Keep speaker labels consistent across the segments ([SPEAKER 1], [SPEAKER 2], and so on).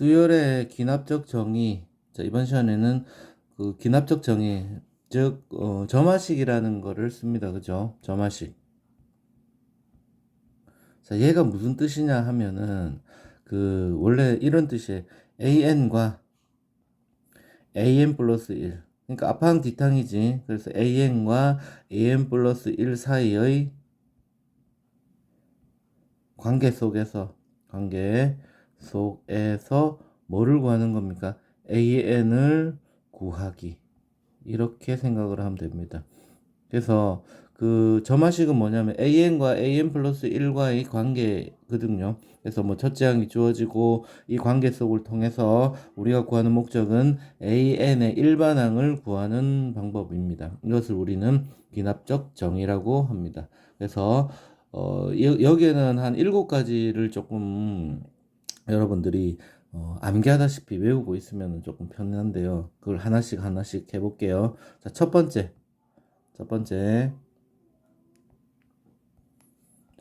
[SPEAKER 1] 수열의 기납적 정의. 자, 이번 시간에는 그 기납적 정의, 즉, 어, 점화식이라는 거를 씁니다. 그죠? 점화식. 자, 얘가 무슨 뜻이냐 하면은, 그, 원래 이런 뜻이에요. an과 an 플러스 1. 그러니까 앞항 뒤탕이지. 그래서 an과 an 플러스 1 사이의 관계 속에서, 관계 속에서 뭐를 구하는 겁니까? an을 구하기. 이렇게 생각을 하면 됩니다. 그래서 그 점화식은 뭐냐면 an과 an 플러스 1과의 관계거든요. 그래서 뭐 첫째 항이 주어지고 이 관계 속을 통해서 우리가 구하는 목적은 an의 일반항을 구하는 방법입니다. 이것을 우리는 기납적 정의라고 합니다. 그래서 어, 여, 기에는 한 일곱 가지를 조금 여러분들이 어, 암기하다시피 외우고 있으면 조금 편한데요. 그걸 하나씩 하나씩 해볼게요. 자, 첫 번째. 첫 번째.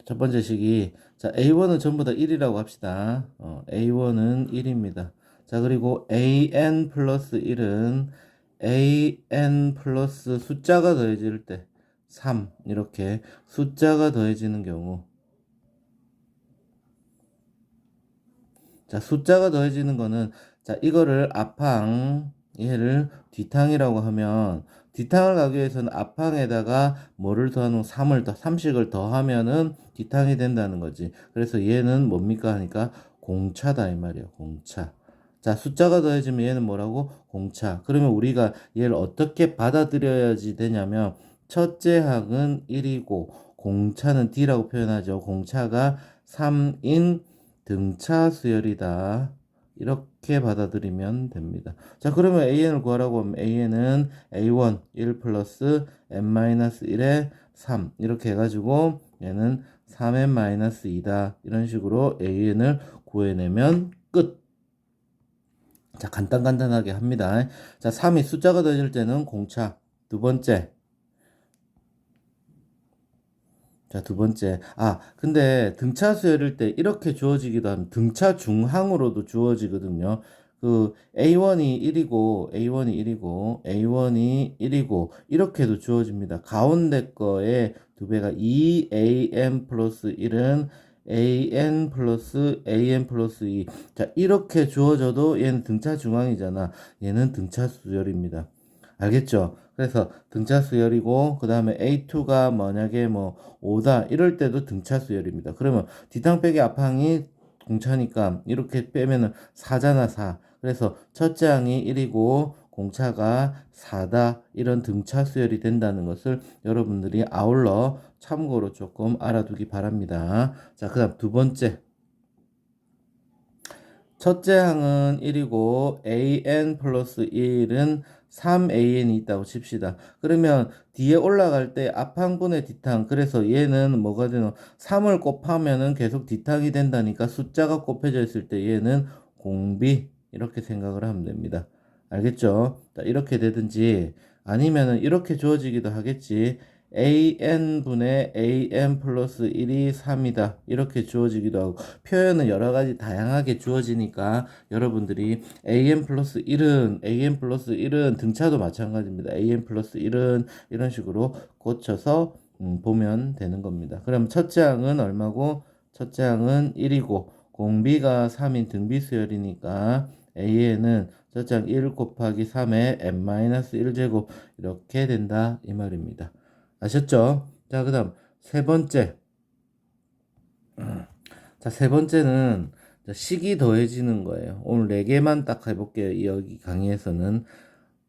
[SPEAKER 1] 첫 번째 식이 자 A1은 전부 다 1이라고 합시다. 어, A1은 1입니다. 자 그리고 AN 플러스 1은 AN 플러스 숫자가 더해질 때 3 이렇게 숫자가 더해지는 경우 자 숫자가 더해지는 거는 자 이거를 앞항 얘를 뒷항이라고 하면 뒷항을 가기 위해서는 앞항에다가 뭐를 더하는 3을 더 3식을 더하면은 뒷항이 된다는 거지. 그래서 얘는 뭡니까 하니까 공차다 이 말이야. 공차. 자, 숫자가 더해지면 얘는 뭐라고? 공차. 그러면 우리가 얘를 어떻게 받아들여야지 되냐면 첫째 항은 1이고 공차는 D라고 표현하죠. 공차가 3인 등차 수열이다. 이렇게 받아들이면 됩니다. 자, 그러면 an을 구하라고 하면 an은 a1 1 플러스 n-1에 3 이렇게 해가지고 얘는 3n-2다 이런 식으로 an을 구해내면 끝. 자, 간단간단하게 합니다. 자, 3이 숫자가 더해질 때는 공차. 두 번째, 자, 두 번째. 아, 근데 등차 수열일 때 이렇게 주어지기도 하면 등차 중항으로도 주어지거든요. 그 A1이 1이고 A1이 1이고 A1이 1이고 이렇게도 주어집니다. 가운데 거에 두 배가 2AM 플러스 1은 AN 플러스 AN 플러스 2. 자, 이렇게 주어져도 얘는 등차 중앙이잖아. 얘는 등차 수열입니다. 알겠죠? 그래서 등차 수열이고 그 다음에 A2가 만약에 뭐 5다 이럴 때도 등차 수열입니다. 그러면 뒷항 빼기 앞항이 공차니까 이렇게 빼면은 4잖아 4. 그래서 첫째 항이 1이고 공차가 4다 이런 등차 수열이 된다는 것을 여러분들이 아울러 참고로 조금 알아두기 바랍니다. 자, 그 다음 두 번째. 첫째 항은 1이고 an 플러스 1은 3an이 있다고 칩시다. 그러면 뒤에 올라갈 때 앞항분의 뒷항 그래서 얘는 뭐가 되노 3을 곱하면은 계속 뒷항이 된다니까 숫자가 곱해져 있을 때 얘는 공비 이렇게 생각을 하면 됩니다. 알겠죠? 이렇게 되든지 아니면은 이렇게 주어지기도 하겠지. An분의 an 플러스 1이 3이다. 이렇게 주어지기도 하고 표현은 여러 가지 다양하게 주어지니까 여러분들이 an 플러스 1은 an 플러스 1은 등차도 마찬가지입니다. an 플러스 1은 이런 식으로 고쳐서 음, 보면 되는 겁니다. 그럼 첫째 항은 얼마고 첫째 항은 1이고 공비가 3인 등비 수열이니까 an은 첫째 항 1 곱하기 3의 n-1제곱 이렇게 된다 이 말입니다. 아셨죠? 자, 그 다음, 세 번째. 자, 세 번째는 식이 더해지는 거예요. 오늘 네 개만 딱 해볼게요. 여기 강의에서는.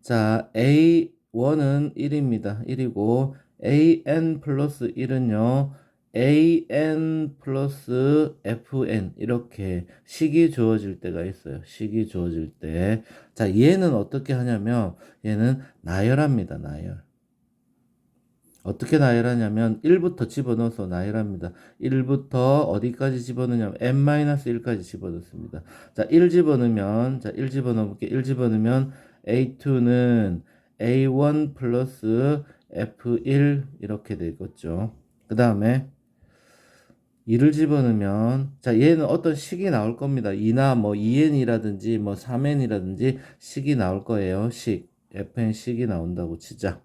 [SPEAKER 1] 자, A1은 1입니다. 1이고, AN 플러스 1은요, AN 플러스 FN. 이렇게 식이 주어질 때가 있어요. 식이 주어질 때. 자, 얘는 어떻게 하냐면, 얘는 나열합니다. 나열. 어떻게 나열하냐면 1부터 집어넣어서 나열합니다. 1부터 어디까지 집어넣냐면 n-1까지 집어넣습니다. 자, 1 집어넣으면 자, 1 집어넣을게. 1 집어넣으면 a2는 a1 플러스 f1 이렇게 되겠죠. 그 다음에 2를 집어넣으면 자 얘는 어떤 식이 나올 겁니다. 2나 뭐 2n이라든지 뭐 3n이라든지 식이 나올 거예요. 식 fn 식이 나온다고 치자.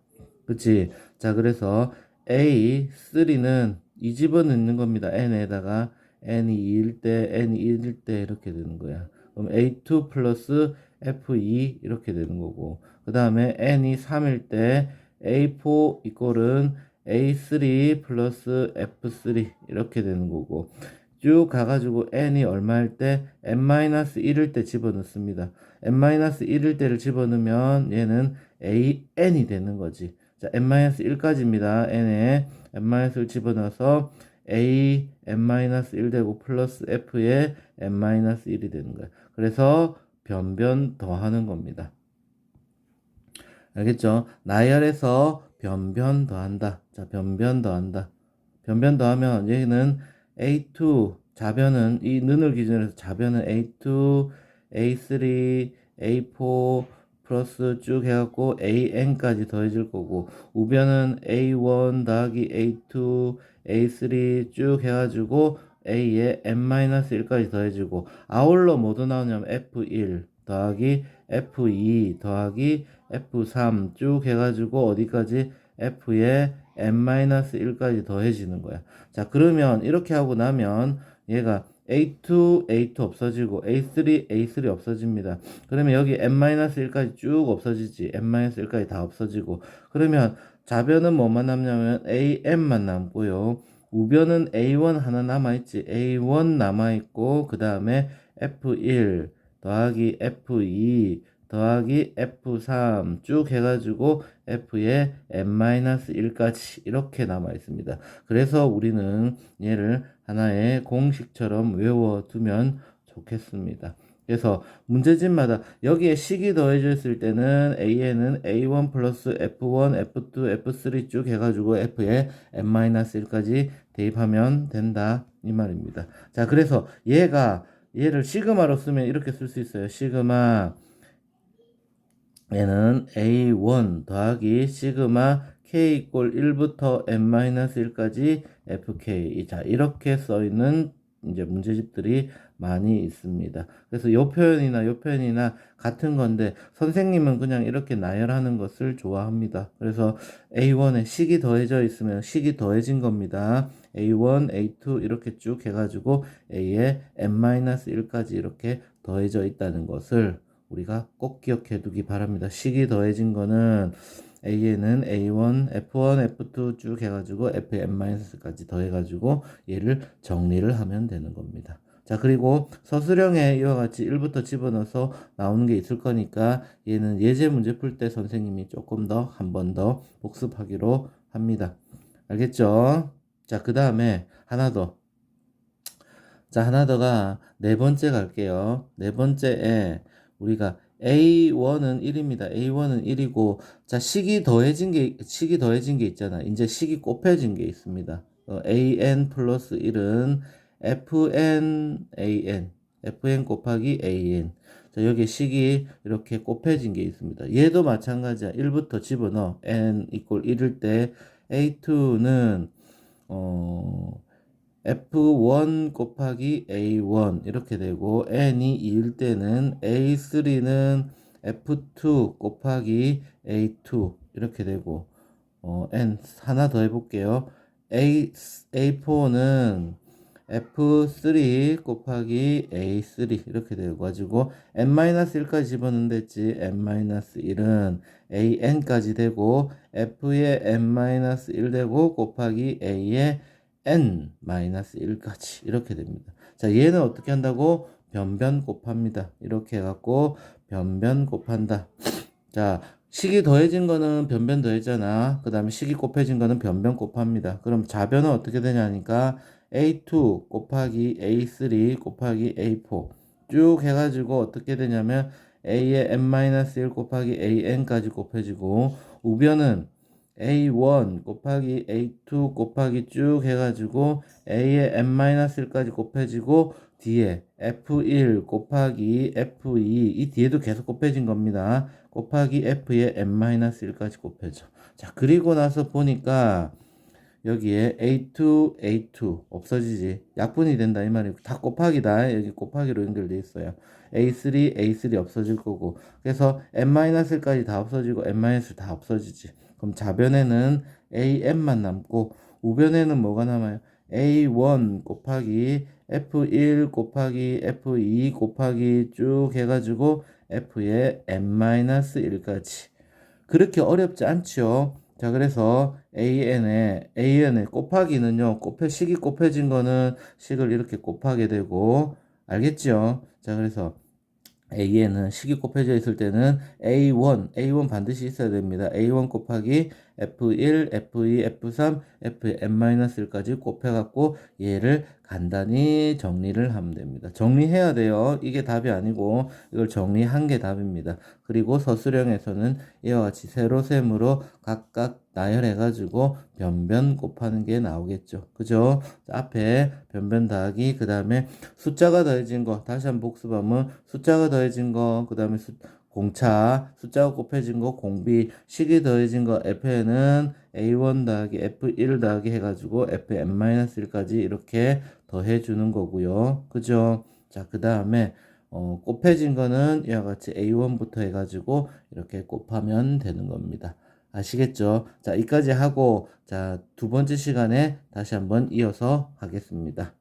[SPEAKER 1] 그치? 자 그래서 a3는 2 집어넣는 겁니다. n에다가 n이 2일 때 n이 1일 때 이렇게 되는 거야. 그럼 a2 플러스 f2 이렇게 되는 거고 그 다음에 n이 3일 때 a4 이꼴은 a3 플러스 f3 이렇게 되는 거고 쭉 가가지고 n이 얼마일 때 n-1일 때 집어넣습니다. n-1일 때를 집어넣으면 얘는 an이 되는 거지. 자, n-1까지입니다. n에 n-1을 집어넣어서 a n-1 되고 플러스 f에 n-1이 되는 거야. 그래서 변변 더하는 겁니다. 알겠죠? 나열해서 변변 더한다. 자, 변변 더한다. 변변 더하면 얘는 A2 자변은 이 는을 기준으로 해서 자변은 A2, A3, A4 플러스 쭉 해갖고 AN까지 더해질 거고 우변은 A1 더하기 A2, A3 쭉 해가지고 A에 N-1까지 더해지고 아울러 뭐도 나오냐면 F1 더하기 F2 더하기 F3 쭉 해가지고 어디까지 F에 N-1까지 더해지는 거야. 자, 그러면 이렇게 하고 나면 얘가 A2, A2 없어지고 A3, A3 없어집니다. 그러면 여기 N-1까지 쭉 없어지지. N-1까지 다 없어지고 그러면 좌변은 뭐만 남냐면 AN만 남고요. 우변은 A1 하나 남아있지. A1 남아있고 그 다음에 F1 더하기 F2 더하기 F3 쭉 해가지고 F에 N-1까지 이렇게 남아 있습니다. 그래서 우리는 얘를 하나의 공식처럼 외워두면 좋겠습니다. 그래서 문제집마다 여기에 식이 더해졌을 때는 A에는 A1 플러스 F1, F2, F3 쭉 해가지고 F에 N-1까지 대입하면 된다. 이 말입니다. 자, 그래서 얘가 얘를 시그마로 쓰면 이렇게 쓸 수 있어요. 시그마 얘는 A1 더하기 시그마 K 이꼴 1부터 N-1까지 FK. 자, 이렇게 써 있는 이제 문제집들이 많이 있습니다. 그래서 요 표현이나 요 표현이나 같은 건데 선생님은 그냥 이렇게 나열하는 것을 좋아합니다. 그래서 A1에 식이 더해져 있으면 식이 더해진 겁니다. A1, A2 이렇게 쭉 해가지고 A에 N-1까지 이렇게 더해져 있다는 것을 우리가 꼭 기억해 두기 바랍니다. 식이 더해진 거는 A에는 A1, F1, F2 쭉 해가지고 Fn-까지 더해가지고 얘를 정리를 하면 되는 겁니다. 자, 그리고 서술형에 이와 같이 1부터 집어넣어서 나오는 게 있을 거니까 얘는 예제 문제 풀 때 선생님이 조금 더 한 번 더 복습하기로 합니다. 알겠죠? 자, 그 다음에 하나 더. 자, 하나 더가 네 번째 갈게요. 네 번째에 우리가 A1은 1입니다. A1은 1이고, 자, 식이 더해진 게, 식이 더해진 게 있잖아. 이제 식이 곱해진 게 있습니다. 어, AN 플러스 1은 FN, AN, FN 곱하기 AN. 자, 여기 식이 이렇게 곱해진 게 있습니다. 얘도 마찬가지야. 1부터 집어넣어. N 이꼴 1일 때 A2는, 어, F1 곱하기 A1 이렇게 되고 n이 2일 때는 A3는 F2 곱하기 A2 이렇게 되고 어, n 하나 더 해볼게요. A, A4는 F3 곱하기 A3 이렇게 되고 가지고 n-1까지 집어넣는댔지 n-1은 an까지 되고 f에 n-1 되고 곱하기 a에 n-1까지 이렇게 됩니다. 자, 얘는 어떻게 한다고? 변변 곱합니다. 이렇게 해갖고 변변 곱한다. 자, 식이 더해진 거는 변변 더해잖아. 그 다음에 식이 곱해진 거는 변변 곱합니다. 그럼 자변은 어떻게 되냐니까 A2 곱하기 A3 곱하기 A4 쭉 해가지고 어떻게 되냐면 A의 n-1 곱하기 AN까지 곱해지고 우변은 A1 곱하기 A2 곱하기 쭉 해가지고 A의 n-1까지 곱해지고 뒤에 F1 곱하기 F2 이 뒤에도 계속 곱해진 겁니다. 곱하기 F의 n-1까지 곱해져. 자 그리고 나서 보니까 여기에 A2, A2 없어지지. 약분이 된다 이 말이고 다 곱하기다. 여기 곱하기로 연결돼 있어요. A3, A3 없어질 거고. 그래서 n-1까지 다 없어지고 n-1 다 없어지지. 그럼 좌변에는 AN만 남고 우변에는 뭐가 남아요? A1 곱하기 F1 곱하기 F2 곱하기 쭉 해가지고 F의 n-1까지. 그렇게 어렵지 않죠. 자, 그래서 AN에, AN에 곱하기는요, 곱해, 식이 곱해진 거는 식을 이렇게 곱하게 되고, 알겠죠? 자, 그래서 AN은 식이 곱해져 있을 때는 A1, A1 반드시 있어야 됩니다. A1 곱하기 F1, F2, F3, F의 n-1까지 곱해갖고 얘를 간단히 정리를 하면 됩니다. 정리해야 돼요. 이게 답이 아니고 이걸 정리한 게 답입니다. 그리고 서술형에서는 이와 같이 세로셈으로 각각 나열해가지고 변변 곱하는 게 나오겠죠. 그죠? 자, 앞에 변변 더하기, 그 다음에 숫자가 더해진 거, 다시 한번 복습하면 숫자가 더해진 거, 그 다음에 공차, 숫자가 곱해진 거, 공비, 식이 더해진 거, F에는 A1 더하기 F1 더하기 해가지고 Fn-1까지 이렇게 더해주는 거고요. 그죠? 자, 그 다음에 어, 곱해진 거는 이와 같이 A1부터 해가지고 이렇게 곱하면 되는 겁니다. 아시겠죠? 자, 이까지 하고, 자, 두 번째 시간에 다시 한번 이어서 하겠습니다.